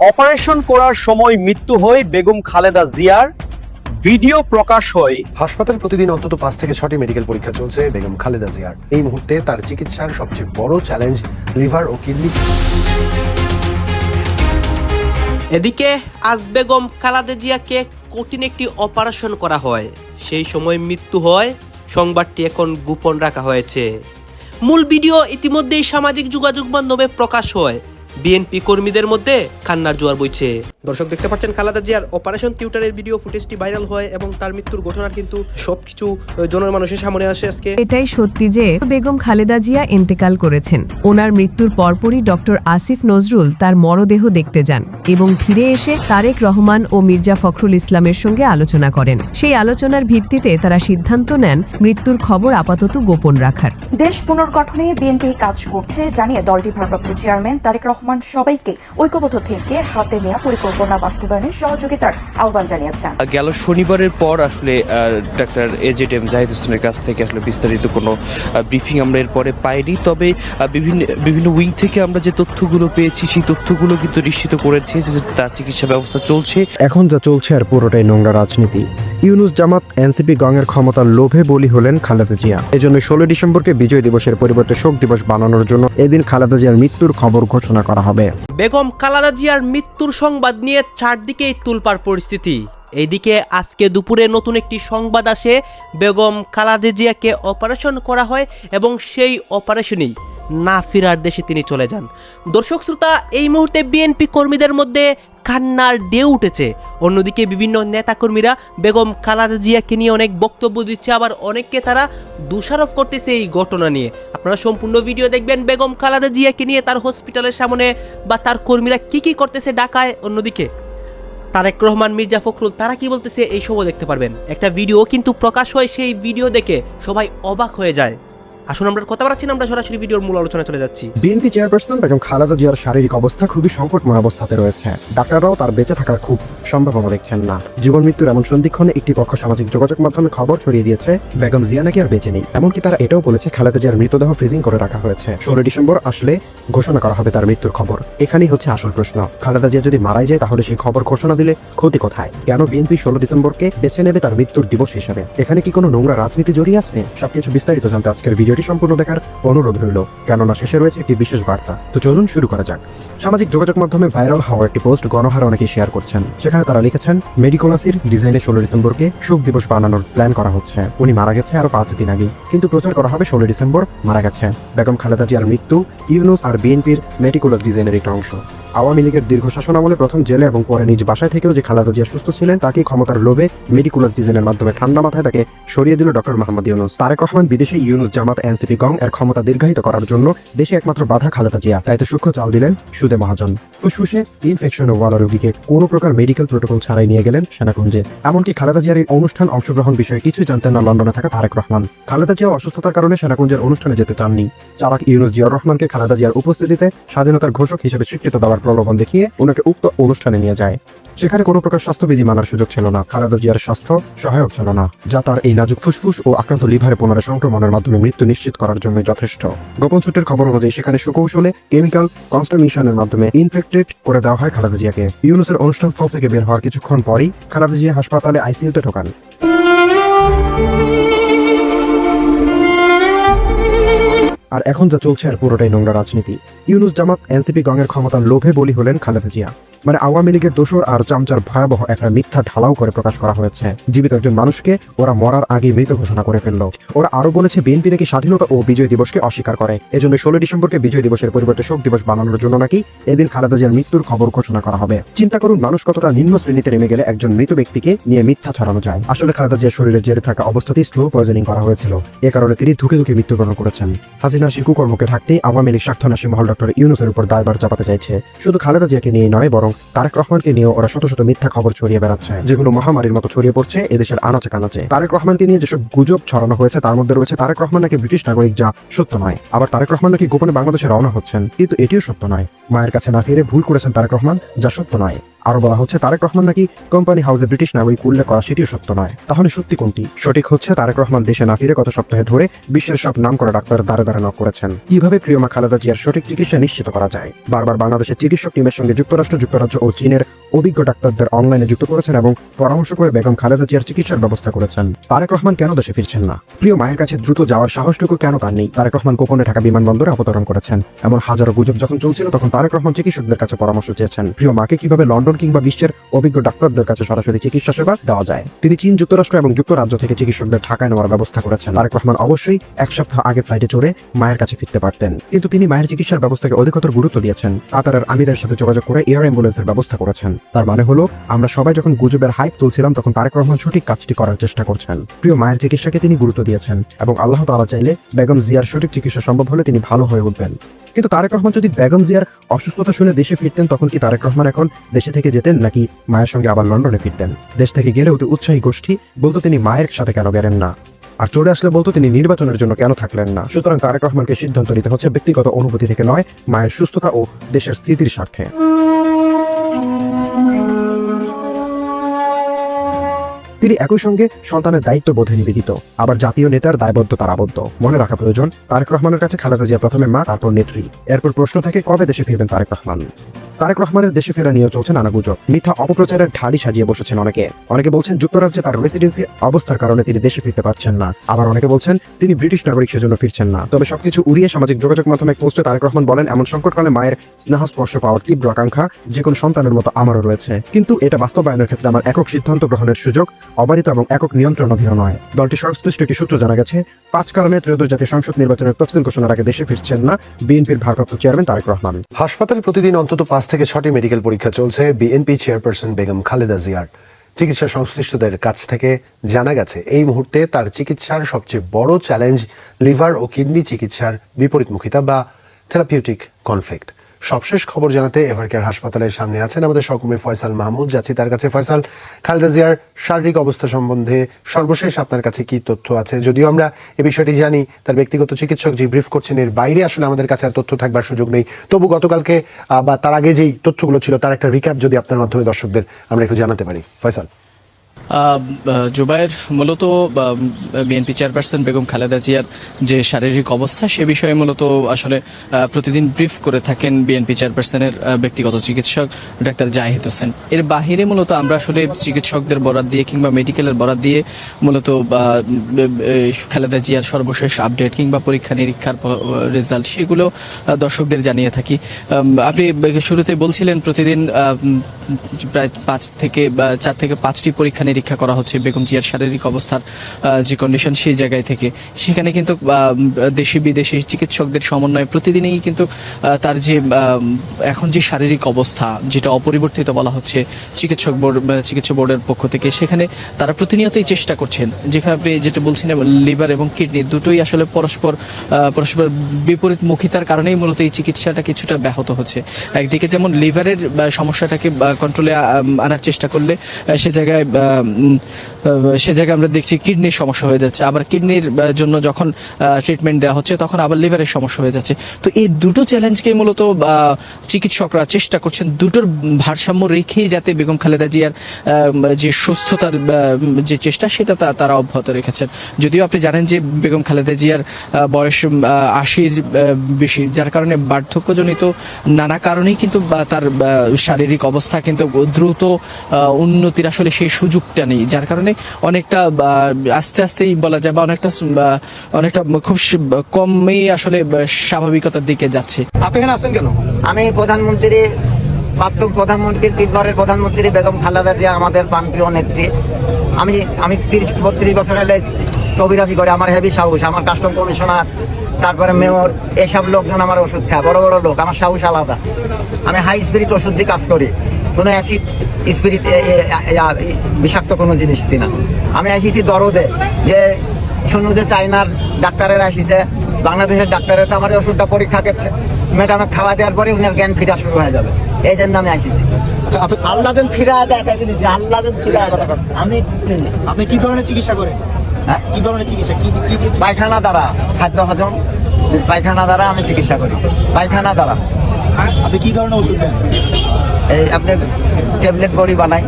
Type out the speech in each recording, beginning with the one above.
Operation করার সময় মৃত্যু হয় বেগম খালেদা জিয়ার। ভিডিও প্রকাশ হয়। হাসপাতালে প্রতিদিন অন্তত পাঁচ থেকে ছটি মেডিকেল পরীক্ষা চলছে বেগম খালেদা জিয়ার। এই মুহূর্তে তার চিকিৎসার সবচেয়ে বড় চ্যালেঞ্জ লিভার ও কিডনি। এদিকে আজ বেগম খালাদা জিয়াকে কঠিন একটি অপারেশন করা হয়। সেই সময় মৃত্যু হয় সংবাদটি এখন গোপন রাখা হয়েছে। মূল ভিডিও ইতিমধ্যেই সামাজিক যোগাযোগ মাধ্যমে প্রকাশ হয়। বিএনপি কর্মীদের মধ্যে কান্নার জোয়ার বইছে। দর্শক দেখতে পাচ্ছেন খালাদা জিয়ার অপারেশন থিয়েটারের ভিডিও ফুটেজটি ভাইরাল হয় এবং তার মৃত্যুর ঘটনার কিন্তু সবকিছু জনমানুষের সামনে আসে আজকে। এটাই সত্যি যে বেগম খালেদা জিয়া ইন্তেকাল করেছেন। ওনার মৃত্যুর পরপরই ডক্টর আসিফ নজরুল তার মরদেহ দেখতে যান এবং ফিরে এসে তারেক রহমান ও মির্জা ফখরুল ইসলামের সঙ্গে আলোচনা করেন। সেই আলোচনার ভিত্তিতে তারা সিদ্ধান্ত নেন মৃত্যুর খবর আপাতত গোপন রাখার। দেশ পুনর্গঠনে বিএনপি কাজ করছে জানিয়ে দলটি ভারপ্রাপ্ত চেয়ারম্যান তারেক রহমান সবাইকে ঐক্যবদ্ধ থেকে হাতে নেওয়া পরিকল্পনা বাস্তবায়নের সহযোগিতার আহ্বান জানিয়েছেন। গেল শনিবারের পর আসলে ডাক্তার এজেড এম জাহিদ হোসেনের কাছ থেকে আসলে বিস্তারিত কোনো ব্রিফিং আমরা এরপরে পাইনি। তবে বিভিন্ন বিভিন্ন উইং থেকে আমরা যে তথ্যগুলো পেয়েছি সেই তথ্যগুলো কিন্তু নিশ্চিত করেছে যে তার চিকিৎসা ব্যবস্থা চলছে। এখন যা চলছে আর পুরোটাই নোংরা রাজনীতি। ইউনুস জামাত এনসিপি গঙের ক্ষমতার লোভে বলি হলেন খালেদা জিয়া। এজন্য ষোলো ডিসেম্বরকে বিজয় দিবসের পরিবর্তে শোক দিবস বানানোর জন্য এদিন খালেদা জিয়ার মৃত্যুর খবর ঘোষণা করা হবে। বেগম খালাদা জিয়ার মৃত্যুর সংবাদ নিয়ে চারদিকেই তুলপার পরিস্থিতি। এইদিকে আজকে দুপুরে নতুন একটি সংবাদ আসে, বেগম খালাদা জিয়াকে অপারেশন করা হয় এবং সেই অপারেশনেই না ফেরার দেশে তিনি চলে যান। দর্শক শ্রোতা, এই মুহূর্তে বিএনপি কর্মীদের মধ্যে কান্নার ঢেউ উঠেছে। অন্যদিকে বিভিন্ন নেতাকর্মীরা বেগম খালাদা জিয়াকে নিয়ে অনেক বক্তব্য দিচ্ছে, আবার অনেককে তারা দোষারোপ করতেছে এই ঘটনা নিয়ে। আপনারা সম্পূর্ণ ভিডিও দেখবেন বেগম খালাদা জিয়াকে নিয়ে, তার হসপিটালের সামনে, বা তার কর্মীরা কি কি করতেছে ঢাকায়। অন্যদিকে তারেক রহমান, মির্জা ফখরুল, তারা কি বলতেছে এই সবও দেখতে পারবেন। একটা ভিডিও কিন্তু প্রকাশ হয় সেই ভিডিও দেখে সবাই অবাক হয়ে যায়। আসুন আমরা কথা বাড়াচ্ছি আমরা সরাসরি ভিডিওর মূল আলোচনায় চলে যাচ্ছি। বিএনপি চেয়ারপারসন বেগম খালেদা জিয়ার শারীরিক অবস্থা খুবই সংকটময় অবস্থাতে রয়েছে। ডাক্তাররাও তার বেঁচে থাকার খুব সম্ভাবনা দেখছেন না। জীবন মৃত্যুর এমন সন্ধিক্ষণে একটি পক্ষ সামাজিক যোগাযোগ মাধ্যমে খবর ছড়িয়ে দিয়েছে, বেগম জিয়া নাকি আর বেঁচে নেই। এমনকি তারা এটাও বলেছে, খালেদা জিয়ার মৃতদেহ ফ্রিজিং করে রাখা হয়েছে। ষোলো ডিসেম্বর আসলে ঘোষণা করা হবে তার মৃত্যুর খবর। এখানেই হচ্ছে আসল প্রশ্ন। খালেদা জিয়া যদি মারাই যায়, তাহলে সেই খবর ঘোষণা দিলে ক্ষতি কোথায়? কেন বিএনপি ষোলো ডিসেম্বরকে বেছে নেবে তার মৃত্যুর দিবস হিসাবে? এখানে কি কোনো নোংরা রাজনীতি জড়িয়ে আছে? সবকিছু বিস্তারিত জানতে আজকের ভিডিওটি সম্পূর্ণ দেখার অনুরোধ রইল। কেননা শেষে রয়েছে একটি বিশেষ বার্তা। তো চলুন শুরু করা যাক। সামাজিক যোগাযোগ মাধ্যমে ভাইরাল হওয়া একটি পোস্ট গণহারে অনেকেই শেয়ার করছেন। সেখানে তারা লিখেছেন, মেডিকোলাসির ডিজাইনে ষোলো ডিসেম্বরকে শোক দিবস বানানোর প্ল্যান করা হচ্ছে। উনি মারা গেছে আরও পাঁচ দিন আগেই। কিন্তু প্রচার করা হবে ষোলো ডিসেম্বর, মারা গেছে। বেগম খালেদা জিয়ার মৃত্যু, ইউনুস আর বিএনপির মেডিকোলাস ডিজাইনের একটি অংশ। আওয়ামী লীগের দীর্ঘ শাসন আমলে প্রথম জেলে এবং পরে নিজ বাসায় থেকেও যে খালেদা জিয়া সুস্থ ছিলেন, তাকে ক্ষমতার লোভে মেডিকুলাস ডিজাইনের মাধ্যমে ঠান্ডা মাথায় তাকে সরিয়ে দিল ডক্টর মোহাম্মদ ইউনুস। তারেক রহমান বিদেশি ইউনুস, জামাত, এনসিপি, গং এর ক্ষমতা দীর্ঘায়িত করার জন্য দেশে একমাত্র বাধা খালেদা জিয়া। তাই তো সূক্ষ্ম চাল দিলেন সুদে মহাজন। ফুসফুসে ইনফেকশন ওয়ালা রোগীকে কোনো প্রকার মেডিকেল প্রোটোকল ছাড়াই নিয়ে গেলেন সেনাকুঞ্জে। এমনকি খালেদা জিয়ার এই অনুষ্ঠান অংশগ্রহণ বিষয়ে কিছুই জানতেন না লন্ডনে থাকা তারেক রহমান। খালেদা জিয়া অসুস্থতার কারণে সেনাকুঞ্জের অনুষ্ঠানে যেতে চাননি। চালাক ইউনুস জিয়ার রহমানকে খালেদা জিয়ার উপস্থিতিতে স্বাধীনতার ঘোষক হিসেবে স্বীকৃত দেওয়ার প্রলোভন দেখিয়ে ওনাকে উক্ত অনুষ্ঠানে নিয়ে যায়। সেখানে কোনো প্রকার স্বাস্থ্যবিধি মানার সুযোগ ছিল না। খালেদা জিয়ার স্বাস্থ্য সহায়ক ছিল না, যা তার এই নাজুক ফুসফুস ও আক্রান্ত লিভারে পুনরায় সংক্রমণের মাধ্যমে মৃত্যু নিশ্চিত করার জন্য যথেষ্ট। গোপন সূত্রের খবর অনুযায়ী সেখানে সুকৌশলে কেমিক্যাল কনস্টামিশনের মাধ্যমে ইনফেক্টেড করে দেওয়া হয় খালেদা জিয়াকে। ইউনুসের অনুষ্ঠান স্থল থেকে বের হওয়ার কিছুক্ষণ পরেই খালেদা জিয়া হাসপাতালে আইসিইউতে ঢোকান। আর এখন যা চলছে আর পুরোটাই নোংরা রাজনীতি। ইউনুস জামাত, এনসিপি গঙের ক্ষমতার লোভে বলি হলেন খালেদা জিয়া। মানে আওয়ামী লীগের দোসর আর চামচার ভয়াবহ একটা মিথ্যা ঢালাও করে প্রকাশ করা হয়েছে। জীবিত একজন মানুষকে ওরা মরার আগে মৃত ঘোষণা করে ফেলল। ওরা আরও বলেছে, বিএনপি নাকি স্বাধীনতা ও বিজয় দিবসকে অস্বীকার করে। এজন্য ষোলো ডিসেম্বরকে বিজয় দিবসের পরিবর্তে শোক দিবস বানানোর জন্য নাকি এদিন খালেদা জিয়ার মৃত্যুর খবর ঘোষণা করা হবে। চিন্তা করুন, মানুষ কতটা নিম্ন শ্রেণীতে নেমে গেলে একজন মৃত ব্যক্তিকে নিয়ে মিথ্যা ছড়ানো যায়। আসলে খালেদা জিয়ার শরীরে জেরে থাকা অবস্থাতেই স্লো পয়জনিং করা হয়েছিল। এ কারণে তিনি ধুকে ধুকে মৃত্যুবরণ করেছেন। হাসিনার শিকু কর্মকে ঢাকতেই আওয়ামী লীগ স্বার্থনাশী মহল ডক্টর ইউনুসের উপর দায়বার চাপাতে চাইছে। শুধু খালেদা জিয়াকে নিয়ে নয়, বরং তারেক রহমানকে নিয়েও ওরা শত শত মিথ্যা খবর ছড়িয়ে বেড়াচ্ছে। যেগুলো মহামারীর মতো ছড়িয়ে পড়ছে, এদেশের আনাচে কানাচে। তারেক রহমানকে নিয়ে যেসব গুজব ছড়ানো হয়েছে, তার মধ্যে রয়েছে তারেক রহমান নাকি ব্রিটিশ নাগরিক, যা সত্য নয়। আবার তারেক রহমান নাকি গোপনে বাংলাদেশে রওনা হচ্ছেন, কিন্তু এটিও সত্য নয়। মায়ের কাছে না ফিরে ভুল করেছেন তারেক রহমান, যা সত্য নয়। আরও বলা হচ্ছে, তারেক রহমান নাকি কোম্পানি হাউসে ব্রিটিশ নাগরিক উল্লেখ করা সেটিও সত্য নয়। তাহলে সত্যি কোনটি? সঠিক হচ্ছে, তারেক রহমান দেশে না ফিরে গত সপ্তাহে ধরে বিশ্বের সব নাম করা ডাক্তার দাঁড়ে দাঁড়ে নক করেছেন। কীভাবে প্রিয়মা খালেদা জিয়ার সঠিক চিকিৎসা নিশ্চিত করা যায়? বারবার বাংলাদেশের চিকিৎসক টিমের সঙ্গে যুক্তরাষ্ট্র, যুক্তরাজ্য ও চীনের অভিজ্ঞ ডাক্তারদের অনলাইনে যুক্ত করেছেন এবং পরামর্শ করে বেগম খালেদা জিয়ার চিকিৎসার ব্যবস্থা করেছেন। তারেক রহমান কেন দেশে ফিরছেন না? প্রিয় মায়ের কাছে দ্রুত যাওয়ার সাহসটুকু কেন তার নেই? তারেক রহমান গোপনে ঢাকা বিমানবন্দরে অবতরণ করেছেন। এমন হাজারো গুজব যখন চলছিল, তখন তারেক রহমান চিকিৎসকদের কাছে পরামর্শ চেয়েছেন। প্রিয় মাকে কীভাবে লন্ডন কিংবা বিশ্বের অভিজ্ঞ ডাক্তারদের কাছে সরাসরি চিকিৎসা সেবা দেওয়া যায়। তিনি চীন যুক্তরাষ্ট্র এবং যুক্তরাজ্য থেকে চিকিৎসকদের ঢাকায় নেওয়ার ব্যবস্থা করেছেন। তারেক রহমান অবশ্যই এক সপ্তাহ আগে ফ্লাইটে চড়ে মায়ের কাছে ফিরতে পারতেন। কিন্তু তিনি মায়ের চিকিৎসার ব্যবস্থাকে অধিকতর গুরুত্ব দিয়েছেন। কাতারের আমিরের সাথে যোগাযোগ করে এয়ার অ্যাম্বুলেন্সের ব্যবস্থা করেছেন। তার মানে হলো, আমরা সবাই যখন গুজবের হাইপ তুলছিলাম, তখন তারেক রহমান সঠিক কাজটি করার চেষ্টা করছেন। প্রিয় মায়ের চিকিৎসাকে তিনি গুরুত্ব দিয়েছেন এবং আল্লাহ তালা চাইলে বেগম জিয়ার সঠিক চিকিৎসা সম্ভব হলে তিনি ভালো হয়ে উঠবেন। কিন্তু তারেক রহমান যদি বেগম জিয়ার অসুস্থতা শুনে দেশে ফিরতেন, তখন কি তারেক রহমান এখন দেশে থেকে যেতেন, নাকি মায়ের সঙ্গে আবার লন্ডনে ফিরতেন? দেশ থেকে গেলেও তো উৎসাহী গোষ্ঠী, বলতো তিনি মায়ের সাথে কেন গেলেন না? আর চলে আসলে বলতো তিনি নির্বাচনের জন্য কেন থাকলেন না? সুতরাং তারেক রহমানকে সিদ্ধান্ত নিতে হচ্ছে ব্যক্তিগত অনুভূতি থেকে নয়, মায়ের সুস্থতা ও দেশের স্থিতির স্বার্থে। তিনি একই সঙ্গে সন্তানের দায়িত্ব বোধে নিবেদিত। আবার জাতীয় নেতার দায়বদ্ধতার আবদ্ধ। মনে রাখা প্রয়োজন, তারেক রহমানের কাছে খালেদা জিয়া প্রথমে মা, তারপর নেত্রী। এরপর প্রশ্ন থাকে, কবে দেশে ফিরবেন তারেক রহমান? তারেক রহমানের দেশে ফেরা নিয়ে চলছে নানা গুজব। মিথ্যা অপপ্রচারের ঢালি সাজিয়ে বসেছেন অনেকে। অনেকে বলছেন যুক্তরাজ্যে তার রেসিডেন্সি অবস্থার কারণে তিনি দেশে ফিরতে পারছেন না। আবার অনেকে বলছেন তিনি ব্রিটিশ নাগরিক সেজন্য ফিরছেন না। তবে সবকিছু উড়িয়ে সামাজিক যোগাযোগ মাধ্যমে পোস্টে তারেক রহমান বলেন, এমন সংকটকালে মায়ের স্নেহ স্পর্শ পাওয়ার তীব্র আকাঙ্ক্ষা যে কোনো সন্তানের মতো আমারও রয়েছে। কিন্তু এটা বাস্তবায়নের ক্ষেত্রে আমার একক সিদ্ধান্ত গ্রহণের সুযোগ, অবারিত এবং একক নিয়ন্ত্রণাধীন নয়। দলটি সংশ্লিষ্ট একটি সূত্র জানা গেছে, পাঁচ কারণে ত্রয়োদশ জাতীয় সংসদ নির্বাচনের তফসিল ঘোষণার আগে দেশে ফিরছেন না বিএনপির ভারপ্রাপ্ত চেয়ারম্যান তারেক রহমান। হাসপাতালে প্রতিদিন অন্তত পাঁচ থেকে ছটি মেডিকেল পরীক্ষা চলছে। বিএনপি চেয়ারপারসন বেগম খালেদা জিয়ার চিকিৎসা সংশ্লিষ্টদের কাছ থেকে জানা গেছে, এই মুহূর্তে তার চিকিৎসার সবচেয়ে বড় চ্যালেঞ্জ লিভার ও কিডনি চিকিৎসার বিপরীতমুখিতা বা থেরাপিউটিক কনফ্লিক্ট সবশেষ খবর জানাতে এভারকেয়ার হাসপাতালের সামনে আছেন আমাদের সহকর্মী ফয়সাল মাহমুদ। যাচ্ছি তার কাছে। ফয়সাল, খালেদা জিয়ার শারীরিক অবস্থা সম্বন্ধে সর্বশেষ আপনার কাছে কি তথ্য আছে? যদিও আমরা এ বিষয়টি জানি, তার ব্যক্তিগত চিকিৎসক যে ব্রিফ করছেন, এর বাইরে আসলে আমাদের কাছে আর তথ্য থাকবার সুযোগ নেই। তবু গতকালকে বা তার আগে যেই তথ্যগুলো ছিল, তার একটা রিক্যাপ যদি আপনার মাধ্যমে দর্শকদের আমরা একটু জানাতে পারি। ফয়সাল। জুবায়ের মূলত বিএনপি চেয়ারপারসন বেগম খালেদা জিয়ার যে শারীরিক অবস্থা, সে বিষয়ে মূলত আসলে প্রতিদিন ব্রিফ করে থাকেন বিএনপি চেয়ারপারসনের ব্যক্তিগত চিকিৎসক ডাক্তার জাহিদ হোসেন। এর বাহিরে মূলত আমরা আসলে চিকিৎসকদের বরাদ দিয়ে কিংবা মেডিকেলের বরাদ দিয়ে মূলত খালেদা জিয়ার সর্বশেষ আপডেট কিংবা পরীক্ষা নিরীক্ষার রেজাল্ট, সেগুলো দর্শকদের জানিয়ে থাকি। আপনি শুরুতে বলছিলেন প্রতিদিন প্রায় পাঁচ থেকে চার থেকে পাঁচটি পরীক্ষা নিরীক্ষা করা হচ্ছে বেগম জিয়ার শারীরিক অবস্থার যে কন্ডিশন সেই জায়গায় থেকে। সেখানে কিন্তু দেশি বিদেশি চিকিৎসকদের সমন্বয়ে প্রতিদিনই কিন্তু তার যে এখন যে শারীরিক অবস্থা, যেটা অপরিবর্তিত বলা হচ্ছে চিকিৎসক বোর্ড চিকিৎসা বোর্ডের পক্ষ থেকে, সেখানে তারা প্রতিনিয়তই চেষ্টা করছেন। যেখানে আপনি যেটা বলছেন লিভার এবং কিডনি দুটোই আসলে পরস্পর পরস্পর বিপরীত মুখিতার কারণেই মূলত এই চিকিৎসাটা কিছুটা ব্যাহত হচ্ছে। একদিকে যেমন লিভারের সমস্যাটাকে কন্ট্রোলে আনার চেষ্টা করলে সে জায়গায় সে জায়গায় আমরা দেখছি কিডনির সমস্যা হয়ে যাচ্ছে। আবার কিডনির জন্য যখন ট্রিটমেন্ট দেওয়া হচ্ছে, তখন আবার লিভারের সমস্যা হয়ে যাচ্ছে। তো এই দুটো চ্যালেঞ্জকে মূলত চিকিৎসকরা চেষ্টা করছেন দুটোর ভারসাম্য রেখেই যাতে বেগম খালেদা জিয়ার যে সুস্থতার যে চেষ্টা, সেটা তারা অব্যাহত রেখেছেন। যদিও আপনি জানেন যে বেগম খালেদা জিয়ার বয়স আশির বেশি, যার কারণে বার্ধক্যজনিত নানা কারণেই কিন্তু তার শারীরিক অবস্থা কিন্তু দ্রুত উন্নতির আসলে সেই সুযোগটা নেই যার কারণে অনেকটা আস্তে আস্তেই বলা যায় বা অনেকটা অনেকটা খুব কমই আসলে স্বাভাবিকতার দিকে যাচ্ছে। আপনি এখানে আসছেন কেন? আমি প্রধানমন্ত্রী প্রাক্তন প্রধানমন্ত্রী তিনবারের প্রধানমন্ত্রী বেগম খালেদা জিয়া আমাদের প্রান্তীয় নেত্রী। আমি আমি তিরিশ বত্রিশ বছর হলে কবিরাজি করে আমার হেভি সাহস আমার কাস্টম কমিশনার তারপরে মেয়র এসব লোকজন আমার ওষুধ খায় বড় বড় লোক আমার সাহস আলাদা। আমি হাই স্পিরিট ওষুধ দিয়ে কাজ করি। কোনো অ্যাসিড স্পিরিট বিষাক্ত কোনো জিনিস দিই না। আমি এসেছি দরদে যে শুনু যে চাইনার ডাক্তারেরা এসেছে বাংলাদেশের ডাক্তারের তো আমার ওষুধটা পরীক্ষা করছে। ম্যাডামে খাওয়া দেওয়ার পরে উনার জ্ঞান ফিরা শুরু হয়ে যাবে। এই জন্য আমি আসিছি। আল্লাহ যেন ফিরা দেয় আল্লাহ যেন ফিরা আমি আপনি কি ধরনের চিকিৎসা করেন? হ্যাঁ? কি ধরনের চিকিৎসা? কি পায়খানা দ্বারা খাদ্য হজম পায়খানা দ্বারা আমি চিকিৎসা করি। পায়খানা দ্বারা। আপনি কি ধরনের ওষুধ দেন? এই আপনার ট্যাবলেট বড়ি বানাই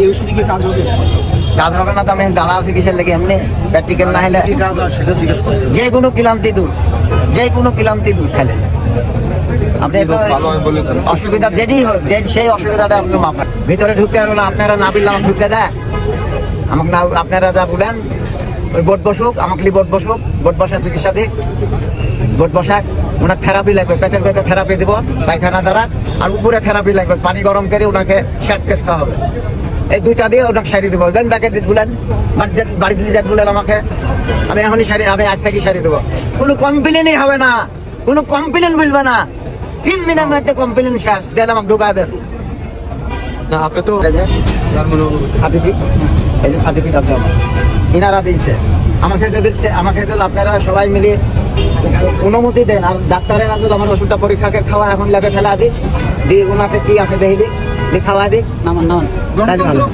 এই ওষুধে কি কাজ হবে? কাজ হবে না তো আমি দাঁড়া আছি কিসের লেগে? এমনি প্র্যাকটিক্যাল না হলে সেটা জিজ্ঞেস করছি। যে কোনো ক্লান্তি দূর যে কোনো ক্লান্তি দূর খেলে। আপনি তো অসুবিধা যেটি হোক যে সেই অসুবিধাটা আপনি মাপেন ভিতরে ঢুকতে পারব না আপনারা না বিললাম ঢুকতে দেয়। আমাকে না আপনারা যা বলেন ওই বোট বসুক আমাকে লি বোট বসুক বোট বসা চিকিৎসা দিক বোট বসাক ওনার থেরাপি লাগবে পেটের পেটে থেরাপি দিব পায়খানা দ্বারা আর উপরে থেরাপি লাগবে পানি গরম করে ওনাকে সেট করতে হবে। এই দুইটা দিয়ে ওনাকে সারি দেবো। দেন তাকে বলেন বাড়ি দিলে যাক বলেন আমাকে আমি এখনই সারি আমি আজ থেকে সারি দেবো। কোনো কমপ্লেনই হবে না কোনো কমপ্লেন বলবে না। তিন দিনের মধ্যে কমপ্লেন শেষ দেন আমাকে ঢুকা দেন। না আপনি তো সার্টিফিকেট এই যে সার্টিফিকেট আছে আমার। ইনারা দিয়েছে। আমাকে দিচ্ছে আমাকে তো আপনারা সবাই মিলে অনুমতি দেন আর ডাক্তারেরা যদি আমার ওষুধটা পরীক্ষা করে খাওয়া এখন ল্যাবে ফেলা দিক দিয়ে ওনাতে কি আছে দেখি দিয়ে খাওয়া দিক নামান নামান তাহলে ভালো।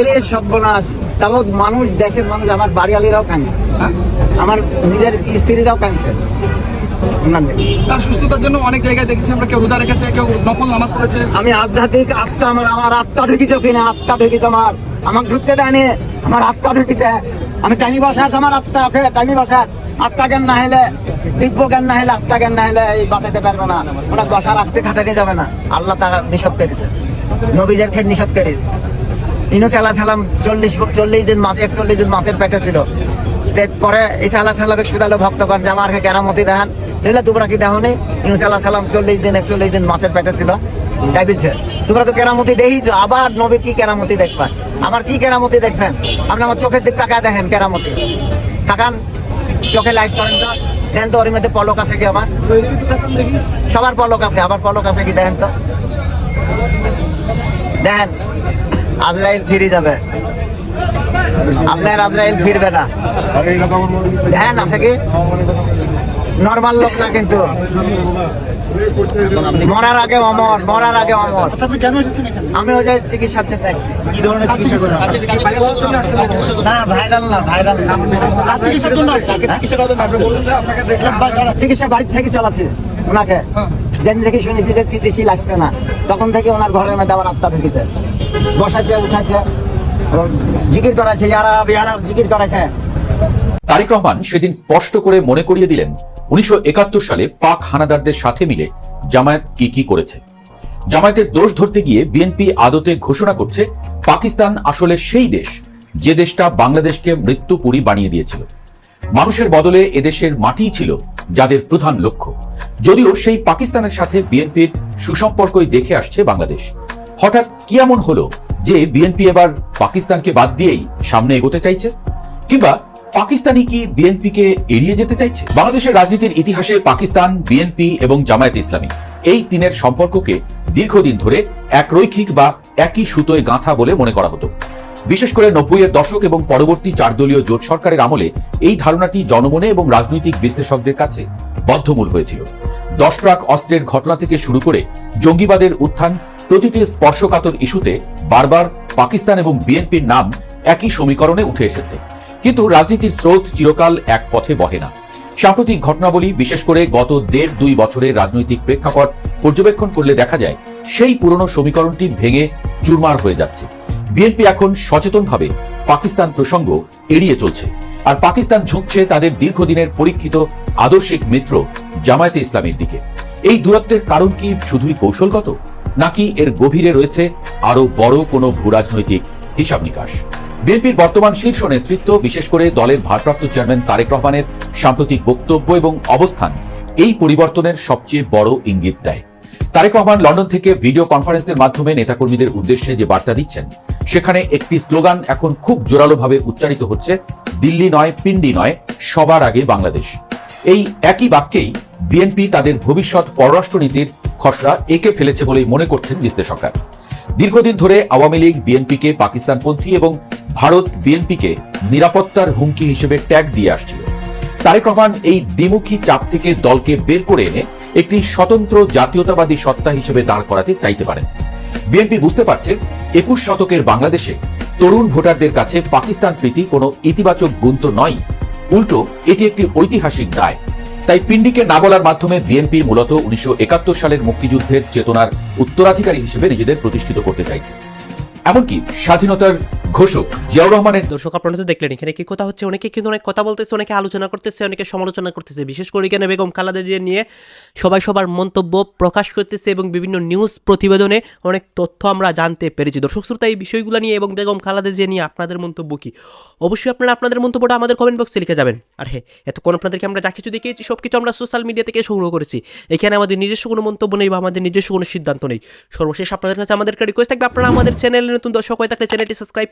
এরে সর্বনাশ। তাও মানুষ দেশের মানুষ আমার বাড়িয়ালিরাও কাঁদছে। আমার নিজের স্ত্রীরাও কাঁদছে। তার সুস্থতার জন্য অনেক জায়গায় দেখেছি আমরা কেউ রোজা রেখেছে কেউ নফল নামাজ পড়েছে। আমি আধ্যাত্মিক আত্মা আমার আমার আত্মা ঢুকেছে কিনা আত্মা ঢুকেছে আমার। আমার ঢুকতে দেয়নি আমার আত্মা ঢুকেছে। আমি টানি বসা আছে আমার আত্মা, ওকে? টানি বসা আত্মা জ্ঞান না হলে দিব্য জ্ঞান না হলে আত্মা জ্ঞান না হলে এই বাঁচাতে পারব না। ওরা বসা রাখতে খাটাতে যাবে না। আল্লাহ তা নিষেধ করেছে। নবীদের খেয়ে নিষেধ করেছে। ইনো চালা ছালাম চল্লিশ চল্লিশ দিন মাছ, একচল্লিশ দিন মাছের পেটে ছিল। পরে চালা ছালাবে সুদালো ভক্তগণ, যে আমার কেরামতি দেখান। তাহলে তোমরা কি দেখো নি চালা সালাম চল্লিশ দিন, একচল্লিশ দিন মাছের পেটে ছিল। তাই বলছে তোমরা তো কেরামতি দেখিছো আবার নবীর কি কেরামতি দেখবা? আমার কি কেরামতি দেখবেন? আপনি আমার চোখের দিক তাকায় দেখেন কেরামতি। তাকান, চোখে লাইট করেন তো। দেখেন তো ওর মধ্যে পলক আছে কি আমার? সবার পলক আছে, আবার পলক আছে কি দেখেন তো? দেখেন, আজরাইল ফিরে যাবে। আপনার আজরাইল ফিরবে না। ধ্যান আছে কি? নর্মাল লোক না কিন্তু। মরার আগে অমর মরার আগে অমর। আচ্ছা আপনি কেন এসেছেন এখানে? আমি ওই যে চিকিৎসার জন্য আসছি কি ধরনের চিকিৎসা করেন? না ভাইরাল না ভাইরাল না। চিকিৎসার জন্য চিকিৎসা বাড়ির থেকে চালাচ্ছে ওনাকে। যেন থেকে শুনেছি যে চিকিৎসা লাগছে না তখন থেকে ওনার ঘরের মধ্যে আমার আত্মা ঢুকেছে। বসাচ্ছে উঠাচ্ছে জিকির করাছে ইয়ারা ইয়ারা জিকির করাছে তারেক রহমান সেদিন স্পষ্ট করে মনে করিয়ে দিলেন উনিশশো সালে পাক হানাদারদের সাথে মিলে জামায়াত কি কি করেছে? জামায়াতের দোষ ধরতে গিয়ে বিএনপি আদতে ঘোষণা করছে, পাকিস্তান আসলে সেই দেশ যে দেশটা বাংলাদেশকে মৃত্যুপুরী বানিয়ে দিয়েছিল। মানুষের বদলে এদেশের মাটিই ছিল যাদের প্রধান লক্ষ্য। যদিও সেই পাকিস্তানের সাথে বিএনপির সুসম্পর্কই দেখে আসছে বাংলাদেশ। হঠাৎ কি এমন হলো যে বিএনপি এবার পাকিস্তানকে বাদ দিয়েই সামনে এগোতে চাইছে? কিংবা পাকিস্তানি কি বিএনপিকে এড়িয়ে যেতে চাইছে? বাংলাদেশের রাজনীতির ইতিহাসে পাকিস্তান বিএনপি এবং জামায়াত ইসলামী এই তিনের সম্পর্ককে দীর্ঘদিন ধরে এক রৈখিক বা একই সুতোয় গাঁথা বলে মনে করা হতো। বিশেষ করে নব্বই এর দশক এবং পরবর্তী চার দলীয় জোট সরকারের আমলে এই ধারণাটি জনমনে এবং রাজনৈতিক বিশ্লেষকদের কাছে বদ্ধমূল হয়েছিল। দশ ট্রাক অস্ত্রের ঘটনা থেকে শুরু করে জঙ্গিবাদের উত্থান, প্রতিটি স্পর্শকাতর ইস্যুতে বারবার পাকিস্তান এবং বিএনপির নাম একই সমীকরণে উঠে এসেছে। কিন্তু রাজনীতির স্রোত চিরকাল এক পথে বহে না। সাম্প্রতিক ঘটনাবলী, বিশেষ করে গত দেড় দুই বছরের রাজনৈতিক প্রেক্ষাপট পর্যবেক্ষণ করলে দেখা যায়, সেই পুরনো সমীকরণটি ভেঙে চুরমার হয়ে যাচ্ছে। বিএনপি এখন সচেতনভাবে পাকিস্তান প্রসঙ্গ এড়িয়ে চলছে। আর পাকিস্তান ঝুঁকছে তাদের দীর্ঘদিনের পরীক্ষিত আদর্শিক মিত্র জামায়াতে ইসলামের দিকে। এই দূরত্বের কারণ কি শুধুই কৌশলগত? নাকি এর গভীরে রয়েছে আরও বড় কোনো ভূরাজনৈতিক হিসাব নিকাশ বিএনপির বর্তমান শীর্ষ নেতৃত্ব, বিশেষ করে দলের ভারপ্রাপ্ত চেয়ারম্যান তারেক রহমানের সাম্প্রতিক বক্তব্য এবং অবস্থান, এই পরিবর্তনের সবচেয়ে বড় ইঙ্গিত দেয়। তারেক রহমান লন্ডন থেকে ভিডিও কনফারেন্সের মাধ্যমে নেতাকর্মীদের উদ্দেশ্যে যে বার্তা দিচ্ছেন, সেখানে একটি স্লোগান এখন খুব জোরালোভাবে উচ্চারিত হচ্ছে, দিল্লি নয়, পিন্ডি নয়, সবার আগে বাংলাদেশ। এই একই বাক্যেই বিএনপি তাদের ভবিষ্যৎ পররাষ্ট্রনীতির খসড়া এঁকে ফেলেছে বলেই মনে করছেন বিশ্লেষকরা। দীর্ঘদিন ধরে আওয়ামী লীগ, বিএনপিকে, পাকিস্তানপন্থী এবং ভারত বিএনপিকে নিরাপত্তার হুমকি হিসেবে ট্যাগ দিয়ে আসছিল। তারেক রহমান এই দ্বিমুখী চাপ থেকে দলকে বের করে এনে একটি স্বতন্ত্র জাতীয়তাবাদী সত্তা হিসেবে দাঁড় করাতে চাইতে পারেন। বিএনপি বুঝতে পারছে, একুশ শতকের বাংলাদেশে তরুণ ভোটারদের কাছে পাকিস্তান প্রীতি কোনো ইতিবাচক গুণ তো নয়। উল্টো, এটি একটি ঐতিহাসিক দায়। তাই পিন্ডিকে না বলার মাধ্যমে বিএনপি মূলত উনিশশো একাত্তর সালের মুক্তিযুদ্ধের চেতনার উত্তরাধিকারী হিসেবে নিজেদের প্রতিষ্ঠিত করতে চাইছে। এমনকি স্বাধীনতার ঘোষক জিয়াউর রহমানের দর্শক, আপনারা তো দেখলেন, এখানে কি কথা হচ্ছে? অনেকে কিন্তু অনেক কথা বলতেছে, অনেকে আলোচনা করতেছে, অনেকে সমালোচনা করতেছে। বিশেষ করে এখানে বেগম খালেদা জিয়া নিয়ে সবাই সবার মন্তব্য প্রকাশ করতেছে এবং বিভিন্ন নিউজ প্রতিবেদনে অনেক তথ্য আমরা জানতে পেরেছি। দর্শক শ্রোতা, এই বিষয়গুলো নিয়ে এবং বেগম খালেদা জিয়া নিয়ে আপনাদের মন্তব্য কি? অবশ্যই আপনারা আপনাদের মন্তব্যটা আমাদের কমেন্ট বক্সে লিখে যাবেন। আর হ্যাঁ এতক্ষণ আপনাদেরকে আমরা যা কিছু দেখিয়েছি সব কিছু আমরা সোশ্যাল মিডিয়া থেকে সংগ্রহ করেছি। এখানে আমাদের নিজস্ব কোনো মন্তব্য নেই বা আমাদের নিজস্ব কোনো সিদ্ধান্ত নেই। সর্বশেষ আপনাদের কাছে আমাদের রিকোয়েস্ট থাকবে, আপনারা আমাদের চ্যানেলে নতুন দর্শক হয়ে থাকলে চ্যানেলটি সাবস্ক্রাইব